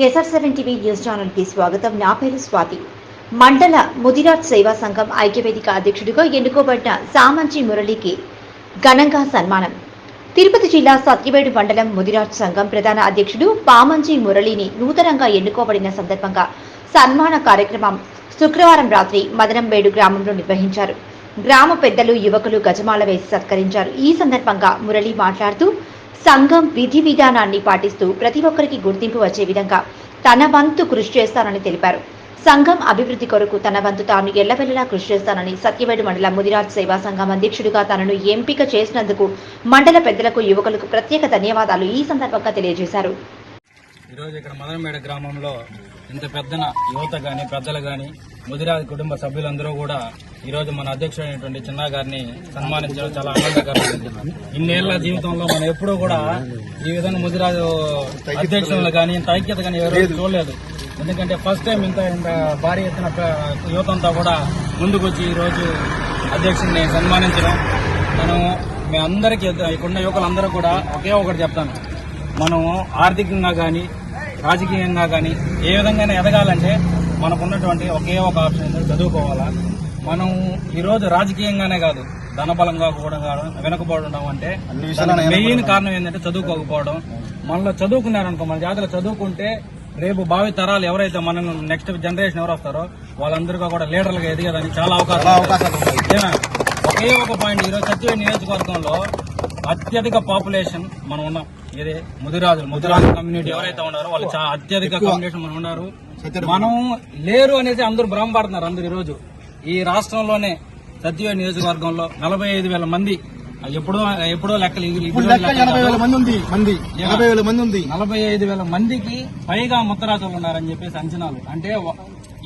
Kesar seven TV news ఛానల్కి స్వాగతం. నా పేరు స్వాతి. మండల ముదిరాజ్ సేవా సంఘం ఐక్యవేదిక అధ్యక్షుడిగా ఎన్నుకోబడిన సామంచి మురళికి ఘనంగా సన్మానం. తిరుపతి జిల్లా సత్యవేడు మండలం ముదిరాజ్ సంఘం ప్రధాన అధ్యక్షుడు పామంచి మురళిని నూతనంగా ఎన్నుకోబడిన సందర్భంగా సన్మాన కార్యక్రమం శుక్రవారం రాత్రి మదనంబేడు గ్రామంలో నిర్వహించారు. గ్రామ పెద్దలు యువకులు గజమాల వేసి సత్కరించారు. ఈ సందర్భంగా మురళి మాట్లాడుతూ సంఘం విధి విధానాన్ని పాటిస్తూ ప్రతి ఒక్కరికి గుర్తింపు వచ్చే విధంగా తన వంతు కృషి చేస్తానని తెలిపారు. సంఘం అభివృద్ధి కొరకు తన వంతు తాను ఎల్లవెల్లలా కృషి చేస్తానని సత్యవేడు మండల ముదిరాజ్ సేవా సంఘం అధ్యక్షుడిగా తనను ఎంపిక చేసినందుకు మండల పెద్దలకు యువకులకు ప్రత్యేక ధన్యవాదాలు ఈ సందర్భంగా తెలియజేశారు. ఈరోజు ఇక్కడ మదనమేడ గ్రామంలో ఇంత పెద్దన యువత కానీ పెద్దలు కానీ ముదిరాజు కుటుంబ సభ్యులందరూ కూడా ఈరోజు మన అధ్యక్షుడైనటువంటి చిన్నా గారిని సన్మానించడం చాలా ఆనందకరం ఇన్నేళ్ళ జీవితంలో మనం ఎప్పుడూ కూడా ఈ విధంగా ముదిరాజు అధ్యక్షులు కానీ ఇంత ఐక్యత కానీ ఎవరు చూడలేదు. ఎందుకంటే ఫస్ట్ టైం ఇంత ఇంత భారీ ఎత్తున ప- యువత అంతా కూడా ముందుకొచ్చి ఈరోజు అధ్యక్షుడిని సన్మానించడం. మనం మీ అందరికీ ఇక్కడున్న యువకులందరూ కూడా ఒకే ఒకటి చెప్తాను. మనం ఆర్థికంగా కానీ రాజకీయంగా కానీ ఏ విధంగా ఎదగాలంటే మనకున్నటువంటి ఒకే ఒక ఆప్షన్ ఏంటంటే చదువుకోవాలా? మనం ఈరోజు రాజకీయంగానే కాదు ధనబలంగా కూడా కాదు వెనకబడడం అంటే మెయిన్ కారణం ఏంటంటే చదువుకోకపోవడం. మనలో చదువుకున్నారనుకో మన జాతర చదువుకుంటే రేపు భావి తరాలు ఎవరైతే మనం నెక్స్ట్ జనరేషన్ ఎవరు వస్తారో వాళ్ళందరికీ కూడా లీడర్లుగా ఎదిగేదానికి చాలా అవకాశాలు? ఒకే ఒక పాయింట్ ఈరోజు సత్యవేడి నియోజకవర్గంలో అత్యధిక పాపులేషన్ మనం ఉన్నాం. ఇదే ముదిరాజులు ముదిరాజు కమ్యూనిటీ ఎవరైతే ఉన్నారో వాళ్ళు చాలా అత్యధిక కమ్యూనిటీ మనం ఉన్నారు. మనం లేరు అనేసి అందరూ భ్రమపడుతున్నారు అందరు ఈ రోజు ఈ రాష్ట్రంలోనే సత్యవేడి నియోజకవర్గంలో నలభై ఐదు వేల మంది. ఎప్పుడో ఎప్పుడో లెక్కలు నలభై ఐదు వేల మందికి పైగా ముత్తరాజులు ఉన్నారని చెప్పేసి అంచనాలు. అంటే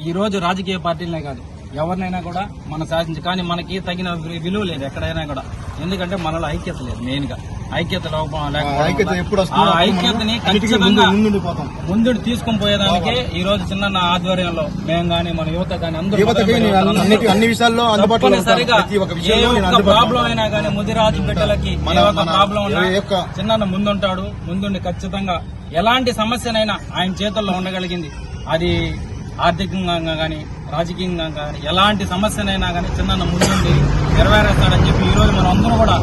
ఈ రోజు రాజకీయ పార్టీలనే కాదు. ఎవరినైనా కూడా మనం శాసించి కానీ మనకి తగిన విలువ లేదు ఎక్కడైనా కూడా. ఎందుకంటే మనలో ఐక్యత లేదు మెయిన్గా ఐక్యత లోపం లేకపోవడం ఆ ఐక్యతని ముందు ఖచ్చితంగా ముందుండిపోతాం ముందు తీసుకుని పోయేదానికి ఈ రోజు చిన్న ఆధ్వర్యంలో మేము గాని మన యువత గాని అందరూ అన్ని విషయాల్లో తప్పనిసరిగా ఏ ఒక్క ప్రాబ్లం అయినా కానీ ముదిరాజు బిడ్డలకి ఏ ఒక్క ప్రాబ్లం ఉన్నా చిన్న ముందుంటాడు. ముందుండి ఖచ్చితంగా ఎలాంటి సమస్యనైనా ఆయన చేతుల్లో ఉండగలిగింది. అది ఆర్థికంగా గాని రాజకీయంగా గాని ఎలాంటి సమస్యనైనా గాని చిన్న ముందుండి నెరవేరేస్తాడని చెప్పి ఈ రోజు మనం అందరూ కూడా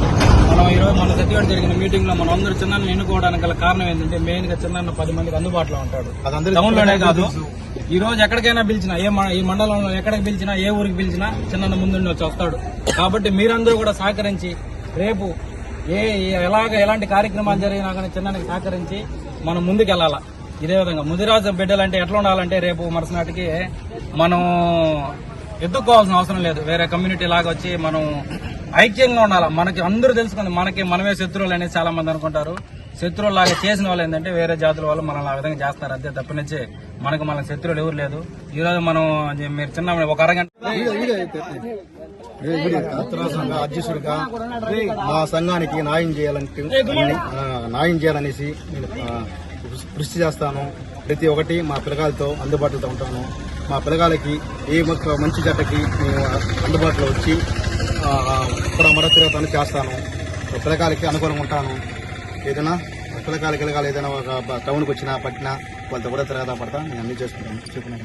మనం ఈ రోజు మన సత్యవాడ జరిగిన మీటింగ్లో మనం అందరూ చిన్న ఎన్నుకోవడానికి గల కారణం ఏంటంటే మెయిన్గా చిన్న పది మందికి అందుబాటులో ఉంటాడు. టౌన్లోనే కాదు. ఈ రోజు ఎక్కడికైనా పిలిచినా ఏ ఈ మండలంలో ఎక్కడికి పిలిచినా ఏ ఊరికి పిలిచినా చిన్న ముందుండి వచ్చి వస్తాడు. కాబట్టి మీరందరూ కూడా సహకరించి రేపు ఏ ఏ- ఎలాగ ఎలాంటి కార్యక్రమాలు జరిగినా కానీ చిన్నకి సహకరించి మనం ముందుకు వెళ్ళాలా ఇదే విధంగా ముదిరాజు బిడ్డలంటే ఎట్లా ఉండాలంటే రేపు మరుసనాటికి మనం ఎత్తుక్కోవాల్సిన అవసరం లేదు. వేరే కమ్యూనిటీ లాగా వచ్చి మనం ఐక్యంగా ఉండాలి? మనకి అందరూ తెలుసుకుంది మనకి మనమే శత్రువులు అనేది చాలా మంది అనుకుంటారు. శత్రువులు లాగా చేసిన వాళ్ళు ఏంటంటే వేరే జాతుల వాళ్ళు మనల్ని ఆ విధంగా చేస్తారు అంతే తప్పనించి మనకు మన శత్రువులు ఎవరు లేదు. ఈ రోజు మనం మీరు చిన్న ఒక అరగంట అధ్యక్షుడిగా మా సంఘానికి న్యాయం చేయాలంటే ఆ, న్యాయం చేయాలనేసి కృషి చేస్తాను. ప్రతి ఒక్కటి మా పిల్లగాలతో అందుబాటులో ఉంటాను. మా పిల్లగాలకి ఏ మొక్క మంచి జట్టకి మేము అందుబాటులో వచ్చి ఆ, మరో చేస్తాను. పిల్లగాలకి అనుకూలంగా ఉంటాను. ఏదైనా పిల్లగాలకి పిల్లగాలు ఏదైనా ఒక టౌన్కి వచ్చినా పట్టినా వాళ్ళతో కూడా తిరగదా పడతా. నేను అన్ని చేసుకుంటాను. చెప్పిన